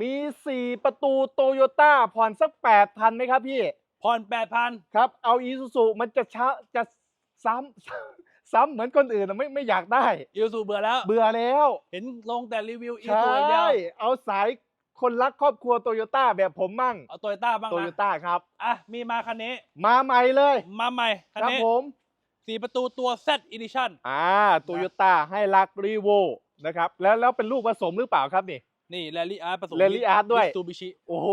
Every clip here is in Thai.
มี 4 ประตูโตโยต้าผ่อนสัก 8,000ไหมครับพี่ ผ่อนแปดพันครับ เอาอีซูซูมันจะช้าจะซ้ำ ซ้ำเหมือนคนอื่นอะไม่ไม่อยากได้ อิลซูเบื่อแล้ว เบื่อแล้ว เห็นลงแต่รีวิวอิลใชซูอย่างเดีย่ วเอาสายคนรักครอบครัวโตโยต้าแบบผมมั่งเอาโตโยต้าบ้างโตโยนะต้าครับ อะ มีมาคันนี้ มาใหม่เลย มาใหม่ คันครับนี้ผม สี่ประตูตัว Z Edition อ่าโตโยต้าให้รักรีโวนะครับ แล้วแล้วเป็นลูกผสมหรือเปล่าครับนี่ นี่แรลลี่อาร์ตผสม Rally Art ด้วยตูบิชิโอ้โห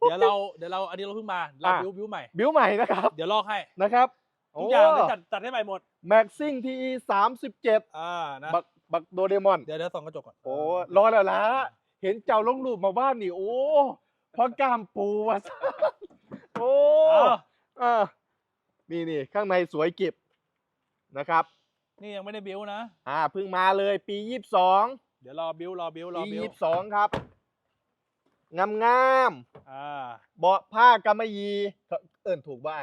เดี๋ยวเราเดี๋ยวเราอันนี้เราเพิ่งมาเราอะบิวบิวใหม่ บิวใหม่นะครับเดี๋ยวลอกให้นะครับทุกอย่างเดี๋ยวจัดจัดให้ใหม่หมดแม็กซิ่งทีสามสิบเจ็ดอ่านะบักบักโดเรมอน เดี๋ยวเดี๋ยวส่องกระจกก่อนโอ้รอแล้วละเห็นเจ้าลงรูปมาบ้านนี่ โอ้พอกล้ามปูว่ะโอ้อ้าวอ่านี่นี่ข้างในสวยกิบนะครับ นี่ยังไม่ได้บิวนะ อ่าเพิ่งมาเลยปียี่สิบสองเดี๋ยวรอบิวรอบิวรอปีบิวยี่สิบสองครับงามงามอ่าๆเบาะผ้ากำมะหยี่เขาเอิ่นถูกว่า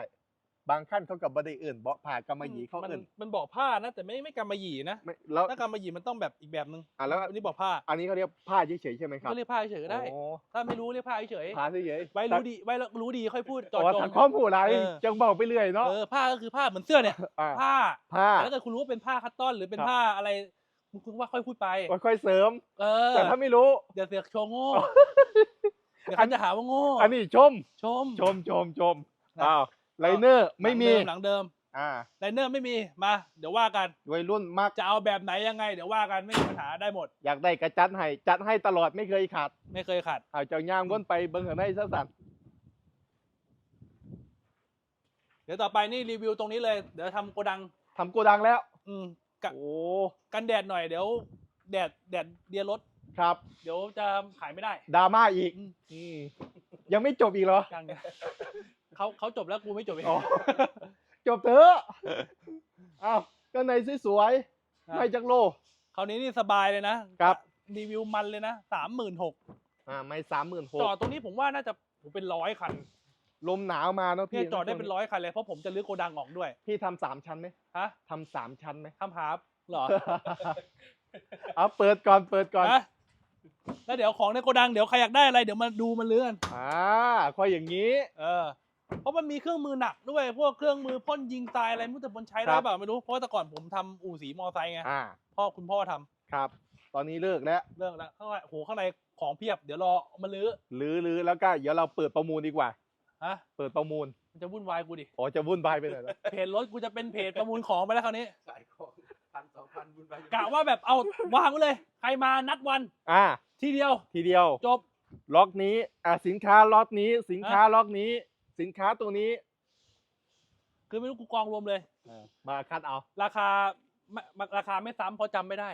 บางขั้นเขากับบไดีเอิ่นเบาะผ้ากำมะหยี่เขามันเอิ่นมันบอกผ้านะแต่ไม่ไม่กำมะหยี่นะไม่แล้ว ถ้ากำมะหยี่มันต้องแบบอีกแบบนึงอะแล้ว อันนี้บอกผ้าอันนี้เขาเรียกผ้าเฉยๆใช่ไหมครับก็เรียกผ้าเฉยๆก็ได้โอ้ถ้าไม่รู้เรียกผ้าเฉยผ้าเฉยๆๆไว้รู้ดีไว้รู้ดีค่อยพูดจอดอ๋อจงทางข้อมูลอะไรเออ จังบอกไปเรื่อยเนาะเออผ้าก็คือผ้าเหมือนเสื้อเนี่ย อ่าผ้าผ้าแต่ถ้าเกิดคุณรู้ว่าเป็นผ้าคัตตอนหรือเป็นครับผ้าอะไร คุณว่าค่อยพูดไป ค่อยๆเสริม เออแต่ถ้าไม่รู้ เดี๋ยวเสือกโชว์โง่เดี๋ยวเขาจะหาว่าโง่อันนี้ชม ชม ชมชมชมนะอ้าวไลเนอร์ไม่มีหลังเดิมอ่าหลังเดิมไลเนอร์ไม่มีมา เดี๋ยวว่ากันวัยรุ่นมักจะเอาแบบไหนยังไง เดี๋ยวว่ากันไม่มีปัญหาได้หมด อยากได้กระจัดให้จัดให้ตลอดไม่เคยขาดไม่เคยขัดเอาเจ้าย่างวนไปเบิ่งเหินให้ซะสั่นเดี๋ยวต่อไปนี่รีวิวตรงนี้เลย เดี๋ยวทำโกดังทำโกดังแล้ว อืม กะ โอ้กันแดดหน่อยเดี๋ยว แดดแดดเดียรถครับเดี๋ยวจะขายไม่ได้ดราม่าอีกอืมอืมยังไม่จบอีกเหรอยังยังเขาเขาจบแล้วกูไม่จบเอง อ๋อ จบเถอะอ้าวก็ในสวยๆนะไม่จักโล คราวนี้นี่สบายเลยนะครับ รีวิวมันเลยนะสามหมื่นหกอ่าไม่สามหมื่นหกจอดตรงนี้ผมว่าน่าจะผมเป็นร้อยคัน ลมหนาวมาเนาะเนี่พี่ยจอดได้เป็นร้อยคันเลยเพราะผมจะรื้อโกดังออกด้วย พี่ทำสามชั้นไหมฮะทำสามชั้นไหมทำหาบเหรอเอาเปิดก่อนเปิดก่อนฮะแล้วเดี๋ยวของในโกดังเดี๋ยวใครอยากได้อะไรเดี๋ยวมาดูมาเลื่อนอ่าคอยอย่างนี้ เออ เพราะมันมีเครื่องมือหนักด้วย พวกเครื่องมือพ่นยิงตายอะไรไม่รู้แต่บนใช้ได้ครับเปล่าไม่รู้เพราะว่าแต่ก่อนผมทำอู่สีมอไซค์ไงอ่าพ่อคุณพ่อทำครับ ตอนนี้เลิกแล้วเลิกแล้วข้างในโหข้างในของเพียบเดี๋ยวรอเอามาลื้อลือลือแล้วก็เดี๋ยวเราเปิดประมูลดีกว่า ฮะเปิดประมูลมันจะวุ่นวายกูดิ อ๋อจะวุ่นวายไปหน่อยนะเพจรถกูจะเป็นเพจประมูลของไปแล้วคราวนี้ขายของพันสองพันบุญไปกะว่าแบบเอาวางไว้เลย ใครมานัดวัน อ่า ทีเดียว ทีเดียว จบ ล็อกนี้ อ่าสินค้าล็อตนี้ สินค้าล็อกนี้ สินค้าตัวนี้ คือไม่รู้กูกองรวมเลย มาคัดเอา ราคาไม่ราคาไม่ซ้ำเพราะจำไม่ได้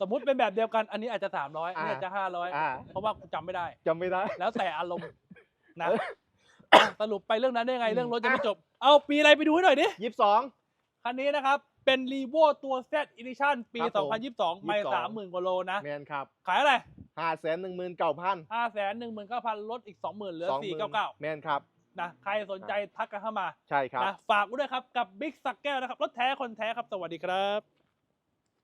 สมมุติเป็นแบบเดียวกัน อันนี้อาจจะสามร้อยอันนี้อาจจะห้าร้อยอ่าเพราะว่ากูจำไม่ได้จำไม่ได้ แล้วแต่อารมณ์นะเอออะ สรุปไปเรื่องนั้นได้ไงเรื่องรถจะไม่จบ เอาปีอะไรไปดูให้หน่อยดิยี่สิบสองคันนี้นะครับ เป็นรีโวตัว Z Edition ปีครับผม2022 ไม่22สามหมื่นกว่าโลนะแมนครับ ขายอะไรห้าแสนหนึ่งหมื่นเก้าพันห้าแสนหนึ่งหมื่นเก้าพันลดอีกสองหมื่นเหลือสี่เก้าเก้าแมนครับนะใครสนใจทักกันเข้ามา ใช่ครับนะฝากไว้ด้วยครับกับบิ๊กสักแก้วนะครับรถแท้คนแท้ครับ สวัสดีครับ